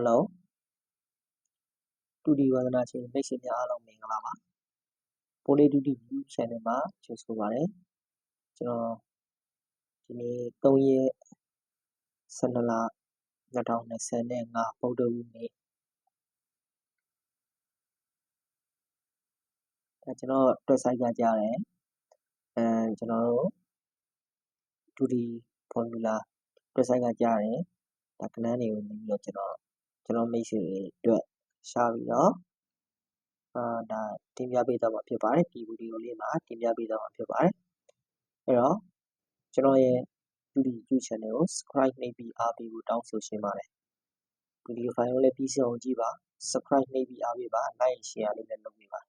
Hello တူဒီဝန္ဒနာရှင်မိတ်ဆွေများအားလုံးမင်္ဂလာပါပိုလေးတူတီ YouTube Channel မှာကြိုဆိုပါရစေကျွန်တော်ဒီနေ့3ရက်12လ2025ပုဒ်တော်ဦးနေ့အဲကျွန်တော်တွက်ဆိုင်ကကြားတယ်အဲကျွန်တော်တို့တူဒီ formula တွက်ဆိုင်ကကြားတယ်ဒါကနန်းတွေကိုနေပြီးတော့ကျွန်တော် ကျွန်တော်မိတ်ဆွေတွေအတွက်ရှားပြီးတော့အာဒါတင်ပြပေးသွားမှာဖြစ်ပါတယ်ဒီဗီဒီယိုလေးမှာတင်ပြပေးသွားမှာဖြစ်ပါတယ်အဲ့တော့ကျွန်တော်ရဲ့ 2D YouTube channel ကို subscribe နှိပ်ပြီးအားပေးဖို့တောင်းဆိုရှင်ပါတယ်ဗီဒီယိုဖိုင်ကိုလည်းပြီးဆုံးအောင်ကြည့်ပါ subscribe နှိပ်ပြီးအားပေးပါ like share လေးလည်းလုပ်ပေးပါ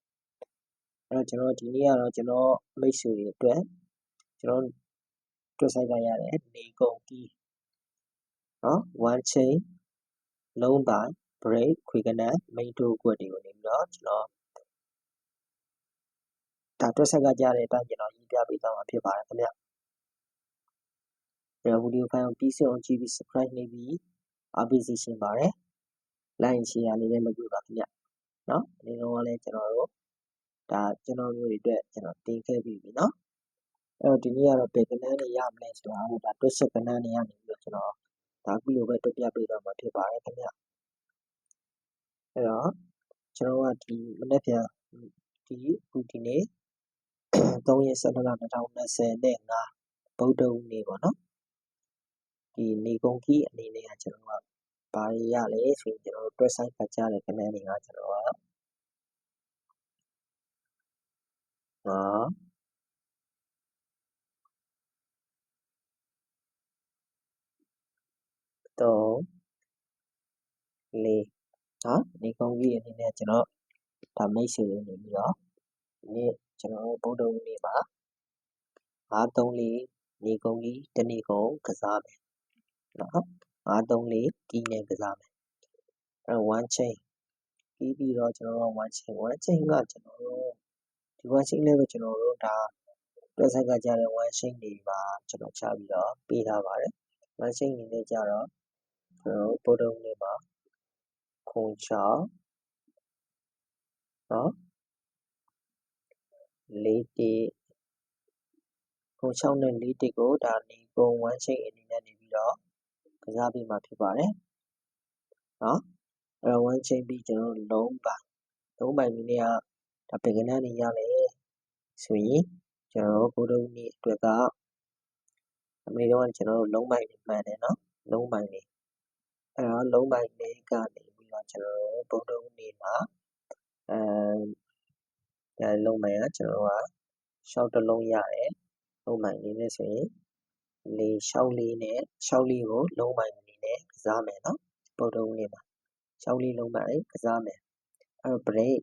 အဲ့တော့ကျွန်တော်ဒီနေ့ကတော့ကျွန်တော်မိတ်ဆွေတွေအတွက်ကျွန်တော်တွေ့ဆိုင်ကြရတဲ့နေကုန်ကြီးနော် one chain လုံးပိုင်း break ခွေကနန်း main door ကွက်တွေကိုနေပြီးတော့ကျွန်တော်ဒါတွက်ဆက်ကကြတဲ့အတိုင်းကျွန်တော်ရေးပြပေးသွားမှာဖြစ်ပါတယ်ခင်ဗျ။ဒီဗီဒီယိုဖိုင်ကိုပြီးဆုံးအောင်ကြည့်ပြီး subscribe နှိပ်ပြီးအားပေးစီရှင်ပါတယ်။ like share လေးလည်းလုပ်ပေးပါခင်ဗျ။နော်ဒီတော့ကလည်းကျွန်တော်တို့ဒါကျွန်တော်မျိုးတွေအတွက်ကျွန်တော်တင်ခဲ့ပြီးပြီနော်။အဲ့တော့ဒီနေ့ကတော့ဘယ်ကဏ္ဍနဲ့ရမလဲဆိုတာကိုဒါတွက်ဆက်ကဏ္ဍနဲ့ရနေပြီးတော့ကျွန်တော် ဒါကီလိုပဲတင်ပြပေးသွားမှာဖြစ်ပါတယ်ခင်ဗျအဲ့တော့ကျွန်တော်ကဒီမနေ့ပြန်ဒီခုဒီနေ့3ရက်12လ2020နဲ့ငါဗုဒ္ဓဦးနေပေါ့နော်ဒီနေကုန်ကြီးအနေနဲ့ကကျွန်တော်ကဘာရရလဲဆိုရင်ကျွန်တော်တွက်ဆိုင်ဖတ်ကြတဲ့ခဏလေးကကျွန်တော်က5 သုံးလေးနော်နေကုန်ပြီအနေနဲ့ကျွန်တော်ဒါမိတ်ဆွေတွေနေပြီးတော့ဒီနေ့ကျွန်တော်တို့ဗုဒ္ဓဦးနေ့မှာ534နေကုန်ပြီတနေ့ကုန်ကစားမယ်နော်534ဒီနေ့ကစားမယ်အဲ1 chain ပြီးပြီးတော့ကျွန်တော်တို့1 chain 1 chain ကကျွန်တော်တို့ဒီ one chain လေးကိုကျွန်တော်တို့ဒါတွက်ဆက်ကကြတဲ့ one chain တွေပါကျွန်တော်ချပြီးတော့ပေးထားပါတယ် one chain နေနဲ့ကြတော့ ဗုဒ္ဓဦးနေ့မှာ ခုံချနော်လေးတီခုံ6နဲ့4တစ်ကိုဒါနေကုန်1ချိန်အနေနဲ့နေပြီးတော့ကစားပေးမှာဖြစ်ပါတယ်နော်အဲ့တော့1ချိန်ပြီးကျွန်တော်တို့လုံးပါလုံးပိုင်မိနစ်ကဒါဘယ်ကနန်းနေရလဲဆိုရင်ကျွန်တော်တို့ဘုဒ္ဓဦးနေ့အတွက်ကအမေတော့ကျွန်တော်တို့လုံးပိုင်နေမှန်တယ်နော်လုံးပိုင်နေ အဲ့တော့လုံးပိုင်နေကနေပြီးတော့ ကျွန်တော်တို့ ဗုဒ္ဓဦးနေ့မှာအဲလုံးပိုင်က ကျွန်တော်တို့ကရှောက်တစ်လုံးရတယ် လုံးမိုင်လေးနဲ့ဆိုရင်လေရှောက်လေးနဲ့ရှောက်လေးကို လုံးမိုင်လေးနဲ့ ကစားမယ်နော်ပုတ်တုံးလေးမှာရှောက်လေးလုံးမိုင် ကစားမယ် အဲ့တော့ break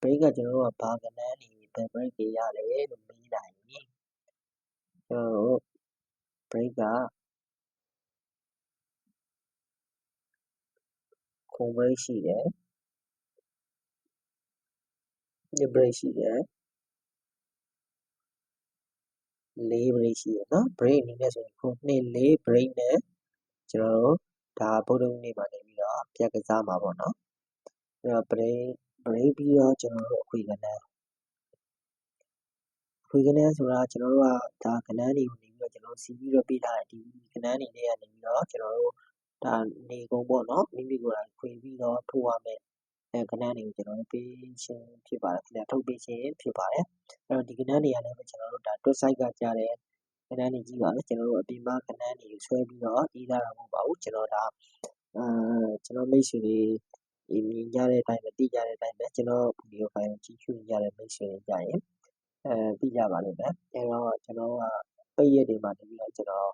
break က ကျွန်တော်တို့က ဘာကနန်းနေဘယ် break တွေ ရတယ်လို့ မေးနိုင်ပြီကျွန်တော်တို့ break က ခုံ break ရှိတယ် break ရှိတယ်4 break ရှိတယ်နော် break အနေနဲ့ဆိုရင်ခုနှစ်4 break နဲ့ကျွန်တော်တို့ဒါဗုဒ္ဓဦးနေ့မှာနေပြီးတော့ပြက်ကစားမှာပေါ့နော်အဲ့တော့ break break ပြီးတော့ကျွန်တော်တို့အခွေကဏ္ဍအခွေကဏ္ဍဆိုတာကျွန်တော်တို့ကဒါကဏ္ဍတွေကိုနေပြီးတော့ကျွန်တော်စီးပြီးတော့ပေးထားတဲ့ဒီကဏ္ဍတွေနဲ့ကနေပြီးတော့ကျွန်တော်တို့ ဒါနေကုန်ပေါ့နော် မိမိကိုယ်တိုင်ခွေပြီးတော့ထိုးရမယ်အဲကဏ္ဍတွေကိုကျွန်တော်တို့ပေးခြင်းဖြစ်ပါတယ်ခင်ဗျာထုတ်ပေးခြင်းဖြစ်ပါတယ်အဲ့တော့ဒီကဏ္ဍတွေကလည်းကျွန်တော်တို့ဒါ twist site ကကြားတဲ့ကဏ္ဍတွေကြီးပါပဲကျွန်တော်တို့အပြင်မှာကဏ္ဍတွေဆွဲပြီးတော့ရေးထားတာမဟုတ်ပါဘူးကျွန်တော်ဒါအာကျွန်တော်မိတ်ဆွေတွေဒီမြင်ကြတဲ့အတိုင်းပဲသိကြတဲ့အတိုင်းပဲကျွန်တော်ဗီဒီယိုဖိုင်ကိုကြည့်ရှုကြတဲ့မိတ်ဆွေတွေကြရင်အဲသိကြပါလိမ့်မယ်အဲတော့ကျွန်တော်ကပိတ်ရက်တွေမှာတပြီးတော့ကျွန်တော်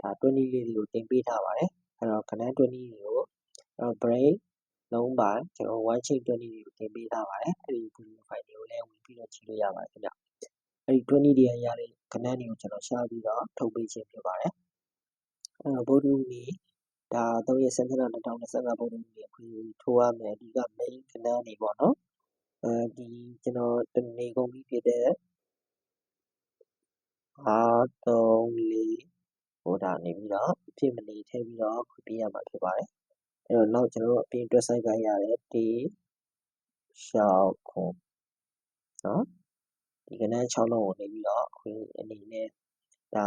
ဒါ20လေးတွေကိုတင်ပေးထားပါတယ် အဲတော့ကဏ္ဍ20တွေကိုအဲ break လုံးပါကျွန်တော် one sheet 20တွေကို တင်ပေးထားပါတယ်အဲ့ဒီ video file တွေကိုလည်းဝင်ပြီးတော့ကြည့်လို့ရပါတယ်ခင်ဗျအဲ့ဒီ20တွေရတဲ့ကဏ္ဍတွေကိုကျွန်တော်ရှာပြီးတော့ထုတ်ပေးခြင်းဖြစ်ပါတယ်အဲ့တော့ဗုဒ္ဓဦးနေ့ဒါ3ရက်17လ2025ဗုဒ္ဓဦးနေ့အခုထိုးရမယ်ဒီက main ကဏ္ဍတွေပေါ့နော်အဲဒီကျွန်တော်တနေကုန်ပြီးဖြစ်တဲ့အား3 4ဟိုဒါ နေပြီးတော့အဖြစ်မနေထည့်ပြီးတော့ ခွင့်ပေးရမှာဖြစ်ပါတယ် အဲ့တော့နောက်ကျွန်တော်တို့ အပြင်တွက်ဆိုင်ကရတယ်တေရှောက်ခွန်နော်ဒီကနန်း6လုံးကို နေပြီးတော့ ခွင့်အနေနဲ့ ဒါ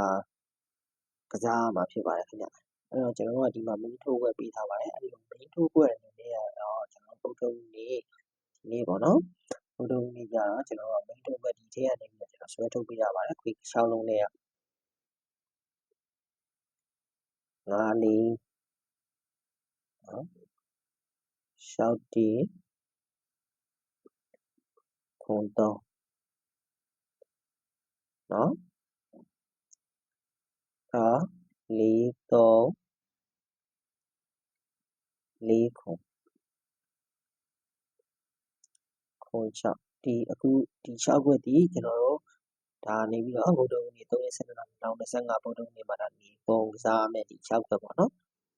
ကစားရမှာဖြစ်ပါတယ်ခင်ဗျ အဲ့တော့ကျွန်တော်တို့က ဒီမှာ main ထိုးခွက်ပေးထားပါတယ် အဲ့ဒီ main ထိုးခွက်အနေနဲ့ကတော့ ကျွန်တော်ပုတ်တုံးနေဒီနေ့ပေါ့နော်ပုတ်တုံးနေကြတော့ ကျွန်တော်က main ထိုးခွက်ဒီထဲကနေပြီးတော့ကျွန်တော်ဆွဲထုတ်ပေးရပါတယ် ခွေ6လုံးနဲ့က ငါးလေးနော်ရှောက်တီခွန်တုံးနော်ဒါလေးသုံးလေးခွန်ခွန်6ဒီအခုဒီ6ခွက်ဒီကျွန်တော်တို့ ဒါနေပြီးတော့ဗုဒ္ဓဦးနေ3ရက်12လ2025ဗုဒ္ဓဦးနေမှာဒါနေပုံစားမဲ့ဒီ6ခွက်ပေါ့နော်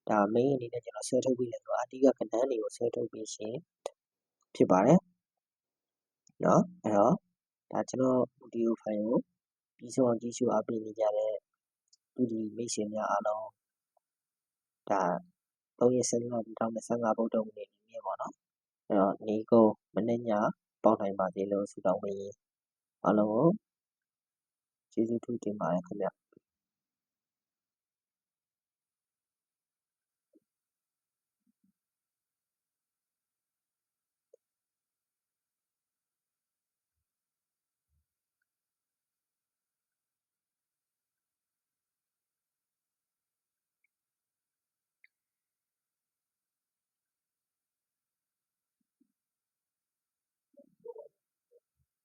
ဒါ main အနေနဲ့ကျွန်တော်ဆွဲထုတ်ပြီးလဲဆိုတော့အဓိကကဏ္ဍတွေကိုဆွဲထုတ်ပြီးရှင်ဖြစ်ပါတယ်နော်အဲ့တော့ဒါကျွန်တော် video file ကိုပြီးဆုံးအောင်ကြည့်ရှုအားပေးနေကြတဲ့ဒီဒီမိတ်ဆွေများအားလုံးဒါ3ရက်12လ2025ဗုဒ္ဓဦးနေနေမြင်ပေါ့နော်အဲ့တော့နေကုန်မနေ့ညပေါက်နိုင်ပါသေးလို့ဆုတောင်းပေးအားလုံးကို ကျေးဇူးထူးတင်ပါတယ်ခင်ဗျ